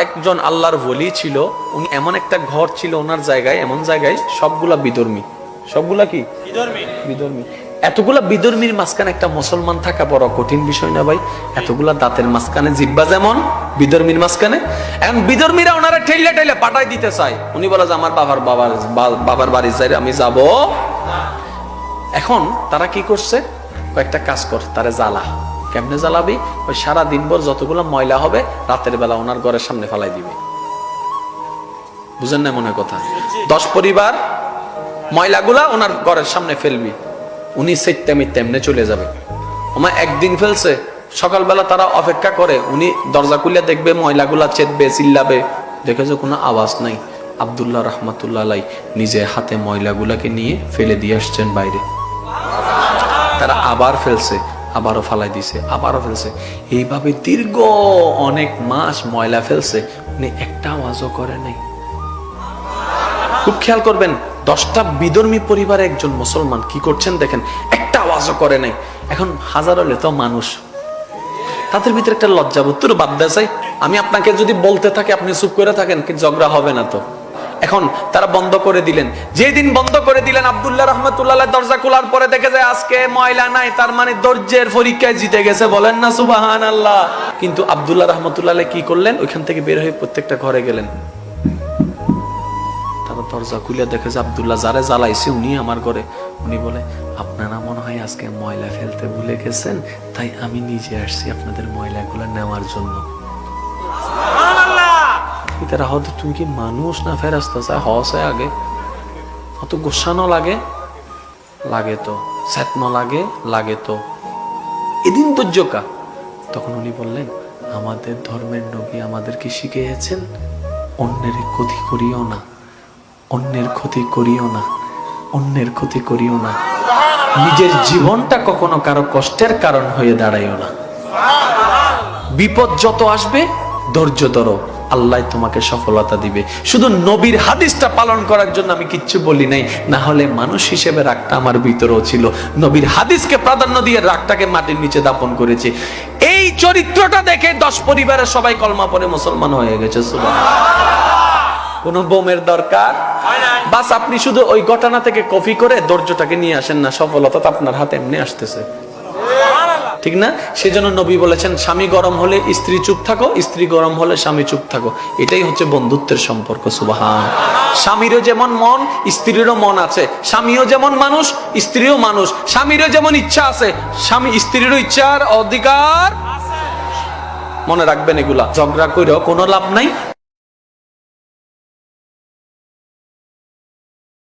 একজন আল্লাহর বলি ছিল উনি এমন একটা ঘর ছিল ওনার জায়গায় এমন জায়গায় সবগুলা বিধর্মী সবগুলা কি? বিধর্মী এতগুলা বিধর্মীর মাঝখানে একটা মুসলমান থাকা বড় কঠিন বিষয় না ভাই? এতগুলা দাঁতের মাঝখানে জিব্বা যেমন বিধর্মীর মাঝখানে। এখন বিধর্মীরা ওনারা ঠেলে ঠেলে পাঠাই দিতে চায়। উনি বলে যে আমার বাবার বাবার বাবার বাড়ি যাই আমি যাব। এখন তারা কি করছে? কয়েকটা কাজ কর তারা জ্বালা। কেমনে জ্বালাবি? ওই সারা দিনভর যতগুলো ময়লা হবে, রাতের বেলা ওনার ঘরের সামনে ফালাই দিবে। বুঝেন না মনে কথা? দশ পরিবার ময়লাগুলা ওনার ঘরের সামনে ফেলবি। উনি মিথ্যে এমনি চলে যাবে। আমার একদিন ফেলছে, সকালবেলা তারা অপেক্ষা করে, উনি দরজা খুলে দেখবে, ময়লাগুলা চেতবে, চিল্লাবে। দেখে যে কোনো আওয়াজ নাই। আবদুল্লাহ রহমতুল্লাহ আলাই নিজে হাতে ময়লাগুলাকে নিয়ে ফেলে দিয়ে আসছেন বাইরে। তারা আবার ফেলছে। আবারও ফালাই দিছে, আবারও ফেলছে। এইভাবে দীর্ঘ অনেক মাস ময়লা ফেলছে, উনি একটা আওয়াজও করে নাই। খুব খেয়াল করবেন, দশটা বিধর্মী পরিবারে একজন মুসলমান কি করছেন দেখেন, একটা আওয়াজও করে নাই। এখন হাজার তো মানুষ। তাদের ভিতরে একটা লজ্জাবোধ। তোর বাদ দেয় আমি আপনাকে যদি বলতে থাকি, আপনি চুপ করে থাকেন, কি ঝগড়া হবে না তো। এখন তারা বন্ধ করে দিলেন। যেদিন বন্ধ করে দিলেন, আব্দুল্লাহ রহমতুল্লাহ দরজা খোলার পরে দেখে যায়, আজকে ময়লা নাই, তার মানে ধৈর্যের পরীক্ষায় জিতে গেছে, বলেন না সুবাহান আল্লাহ কিন্তু আব্দুল্লাহ রহমতুল্লাহ কি করলেন? ওইখান থেকে বের হয়ে প্রত্যেকটা ঘরে গেলেন। তারা দরজা খুলে দেখে যে আবদুল্লাহ যারে জ্বালাইছে, উনি আমার ঘরে। উনি বলে, আপনারা মনে হয় আজকে ময়লা ফেলতে ভুলে গেছেন, তাই আমি নিজে আসছি আপনাদের ময়লাগুলো নেওয়ার জন্য। তারা হয়তো তুমি কি মানুষ না ফেরাস্তা? চায় হসে আগে। অত গোসানো লাগে? লাগে তো। স্যাতন লাগে? লাগে তো। এদিন ধৈর্যকা তখন উনি বললেন, আমাদের ধর্মের নবী আমাদেরকে শিখিয়েছেন, অন্যের ক্ষতি করিও না। অন্যের ক্ষতি করিও না। অন্যের ক্ষতি করিও না। নিজের জীবনটা কখনো কারও কষ্টের কারণ হয়ে দাঁড়াইও না। বিপদ যত আসবে, ধৈর্য ধরো। আল্লাহ তোমাকে সফলতা দিবে। শুধু নবীর হাদিসটা পালন করার জন্য আমি কিচ্ছু বলি নাই। না হলে মানুষ হিসেবে রাগটা আমার ভিতরেও ছিল। নবীর হাদিসকে প্রাধান্য দিয়ে রাগটাকে মাটির নিচে দাপন করেছে। এই চরিত্রটা দেখে দশ পরিবারের সবাই কলমা পরে মুসলমান হয়ে গেছে। কোনো বোমের দরকার? বাস আপনি শুধু ওই ঘটনা থেকে কপি করে ধৈর্যটাকে নিয়ে আসেন না সফলতা তো আপনার হাতে এমনি আসতেছে। ঠিক না? সেজন্য নবী বলেছেন, স্বামী গরম হলে স্ত্রী চুপ থাকো, স্ত্রী গরম হলে স্বামী চুপ থাকো। এটাই হচ্ছে বন্ধুত্বের সম্পর্ক, সুবাহান। স্বামীরও যেমন মন, স্ত্রীরও মন আছে। স্বামীও যেমন মানুষ, স্ত্রীও মানুষ। স্বামীরও যেমন ইচ্ছা আছে, স্বামী, স্ত্রীরও ইচ্ছার অধিকার মনে রাখবেন এগুলা। ঝগড়া করেও কোনো লাভ নাই